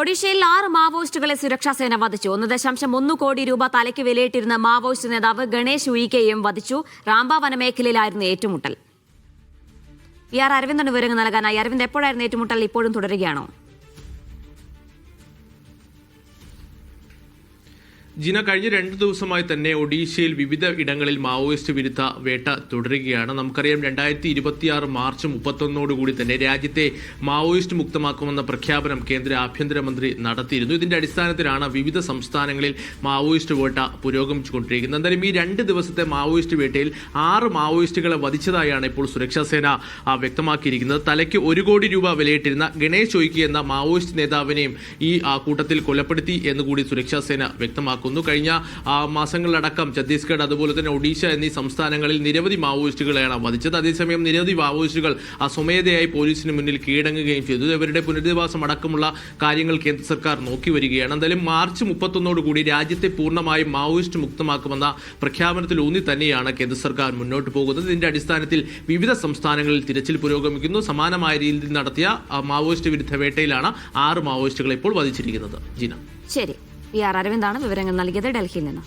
ഒഡീഷയിൽ ആറ് മാവോയിസ്റ്റുകളെ സുരക്ഷാസേന വധിച്ചു. ഒന്ന് ദശാംശം ഒന്ന് കോടി രൂപ തലയ്ക്ക് വിലയിട്ടിരുന്ന മാവോയിസ്റ്റ് നേതാവ് ഗണേഷ് ഉയിക്കയും വധിച്ചു. റാംബ വനമേഖലയിലായിരുന്നു ഏറ്റുമുട്ടൽ. ഇയാൾ അരവിന്ദന് വിവരങ്ങൾ നൽകാനായി. അരവിന്ദ് എപ്പോഴായിരുന്നു ഏറ്റുമുട്ടൽ? ഇപ്പോഴും തുടരുകയാണോ? ജിന കഴിഞ്ഞ രണ്ട് ദിവസമായി തന്നെ ഒഡീഷയിൽ വിവിധ ഇടങ്ങളിൽ മാവോയിസ്റ്റ് വിരുദ്ധ വേട്ട തുടരുകയാണ്. നമുക്കറിയാം രണ്ടായിരത്തി ഇരുപത്തിയാറ് മാർച്ച് മുപ്പത്തൊന്നോടുകൂടി തന്നെ രാജ്യത്തെ മാവോയിസ്റ്റ് മുക്തമാക്കുമെന്ന പ്രഖ്യാപനം കേന്ദ്ര ആഭ്യന്തരമന്ത്രി നടത്തിയിരുന്നു. ഇതിന്റെ അടിസ്ഥാനത്തിലാണ് വിവിധ സംസ്ഥാനങ്ങളിൽ മാവോയിസ്റ്റ് വേട്ട പുരോഗമിച്ചുകൊണ്ടിരിക്കുന്നത് എന്തായാലും ഈ രണ്ട് ദിവസത്തെ മാവോയിസ്റ്റ് വേട്ടയിൽ ആറ് മാവോയിസ്റ്റുകളെ വധിച്ചതായാണ് ഇപ്പോൾ സുരക്ഷാ സേന വ്യക്തമാക്കിയിരിക്കുന്നത്. തലയ്ക്ക് ഒരു കോടി രൂപ വിലയിട്ടിരുന്ന ഗണേശ് ഒയ്ക്കി എന്ന മാവോയിസ്റ്റ് നേതാവിനെയും ഈ കൂട്ടത്തിൽ കൊലപ്പെടുത്തി എന്നുകൂടി സുരക്ഷാ സേന വ്യക്തമാക്കുന്നു. കഴിഞ്ഞ ആ, മാസങ്ങളിലടക്കം ഛത്തീസ്ഗഡ് അതുപോലെ തന്നെ ഒഡീഷ എന്നീ സംസ്ഥാനങ്ങളിൽ നിരവധി മാവോയിസ്റ്റുകളെയാണ് വധിച്ചത്. അതേസമയം നിരവധി മാവോയിസ്റ്റുകൾ സ്വമേധയായി പോലീസിന് മുന്നിൽ കീഴടങ്ങുകയും ചെയ്തു. ഇവരുടെ പുനരധിവാസം അടക്കമുള്ള കാര്യങ്ങൾ കേന്ദ്ര സർക്കാർ നോക്കി വരികയാണ്. എന്തായാലും മാർച്ച് മുപ്പത്തൊന്നോടുകൂടി രാജ്യത്തെ പൂർണമായും മാവോയിസ്റ്റ് മുക്തമാക്കുമെന്ന പ്രഖ്യാപനത്തിൽ ഊന്നി തന്നെയാണ് കേന്ദ്ര സർക്കാർ മുന്നോട്ട് പോകുന്നത്. ഇതിന്റെ അടിസ്ഥാനത്തിൽ വിവിധ സംസ്ഥാനങ്ങളിൽ തിരച്ചിൽ പുരോഗമിക്കുന്നു. സമാനമായ രീതിയിൽ നടത്തിയ മാവോയിസ്റ്റ് വിരുദ്ധ വേട്ടയിലാണ് ആറ് മാവോയിസ്റ്റുകളെ ഇപ്പോൾ വധിച്ചിരിക്കുന്നത്. ജിന. ശരി. ഇ ആർ അരവിന്ദാണ് വിവരങ്ങൾ നൽകിയത് ഡൽഹിയിൽ നിന്ന്.